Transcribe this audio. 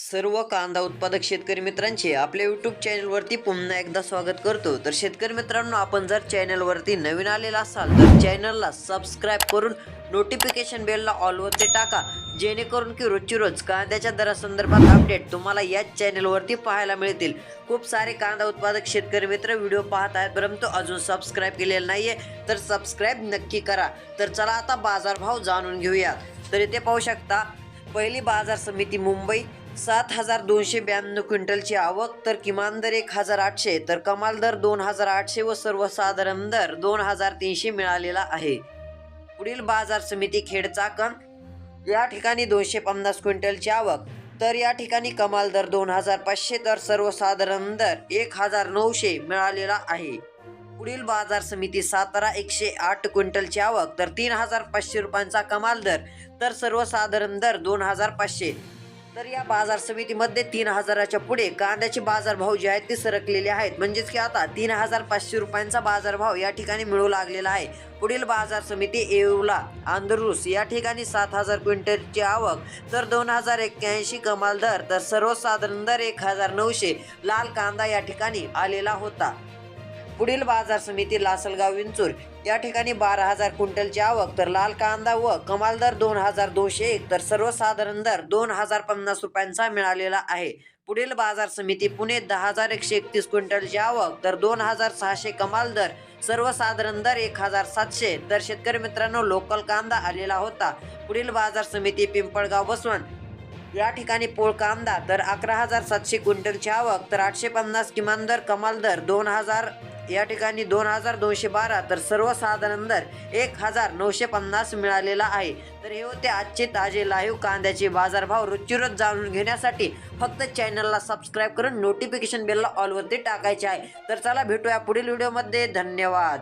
सर्व कांदा उत्पादक शेतकरी मित्रांचे आपल्या यूट्यूब चॅनलवरती पुन्हा एकदा स्वागत करतो. तर शेतकरी मित्रांनो आपण जर चॅनलवरती नवीन आलेला असाल तर चॅनलला सबस्क्राईब करून नोटिफिकेशन बेलला ऑलवरती टाका. जेणेकरून की रोजची रोज कांद्याच्या दरासंदर्भात अपडेट तुम्हाला याच चॅनलवरती पाहायला मिळतील. खूप सारे कांदा उत्पादक शेतकरी मित्र व्हिडिओ पाहत आहेत परंतु अजून सबस्क्राईब केलेलं नाहीये. तर सबस्क्राईब नक्की करा. तर चला आता बाजारभाव जाणून घेऊया. तर इथे पाहू शकता पहिली बाजार समिती मुंबई सात हजार दोनशे ब्याण्णव क्विंटलची आवक तर किमान दर एक हजार आठशे तर कमाल दर दोन हजार आठशे व सर्वसाधारण दर दोन हजार तीनशे मिळालेला आहे. पुढील बाजार समिती खेड चाकण या ठिकाणी दोनशे पन्नास क्विंटलची आवक तर या ठिकाणी कमाल दर दोन हजार पाचशे तर सर्वसाधारण दर एक हजार नऊशे मिळालेला आहे. पुढील बाजार समिती सातारा एकशे आठ क्विंटलची आवक तर तीन हजार पाचशे रुपयांचा कमाल दर तर सर्वसाधारण दर दोन हजार पाचशे. तर या बाजार समितीमध्ये तीन हजाराच्या पुढे कांद्याचे बाजारभाव जे आहेत ते सरकलेले आहेत. म्हणजेच की आता तीन हजार पाचशे रुपयांचा बाजारभाव या ठिकाणी मिळू लागलेला आहे. पुढील बाजार समिती एवला आंध्रुस या ठिकाणी सात हजार क्विंटलची आवक तर दोन हजार एक्क्याऐंशी कमाल दर तर सर्वसाधारण दर एक हजार नऊशे लाल कांदा या ठिकाणी आलेला होता. पुढील बाजार समिती लासलगाव विंचूर. या ठिकाणी बारा हजार क्विंटलची आवक तर लाल कांदा व कमाल दर दोन हजार दोनशे एक तर सर्वसाधारण दर दोन हजार पन्नास रुपयांचा मिळालेला आहे. पुढील बाजार समिती पुणे दहा हजार एकशे एकतीस क्विंटलची आवक तर दोन हजार सहाशे कमाल दर सर्वसाधारण दर एक हजार सातशे तर शेतकरी मित्रांनो लोकल कांदा आलेला होता. पुढील बाजार समिती पिंपळगाव बसवण. या ठिकाणी पोळ कांदा तर अकरा हजार सातशे क्विंटलची आवक तर आठशे पन्नास किमान दर कमाल दर दोन हजार या ठिकाणी दोन हजार दोनशे बारा तर सर्वसाधारण दर एक हजार नऊशे पन्नास मिळालेला आहे. तर हे होते आजचे ताजे लाईव्ह कांद्याचे बाजारभाव. रोजची जाणून घेण्यासाठी फक्त चॅनलला सबस्क्राईब करून नोटिफिकेशन बेलला ऑलवरती टाकायचे आहे. तर चला भेटूया पुढील व्हिडिओमध्ये धन्यवाद.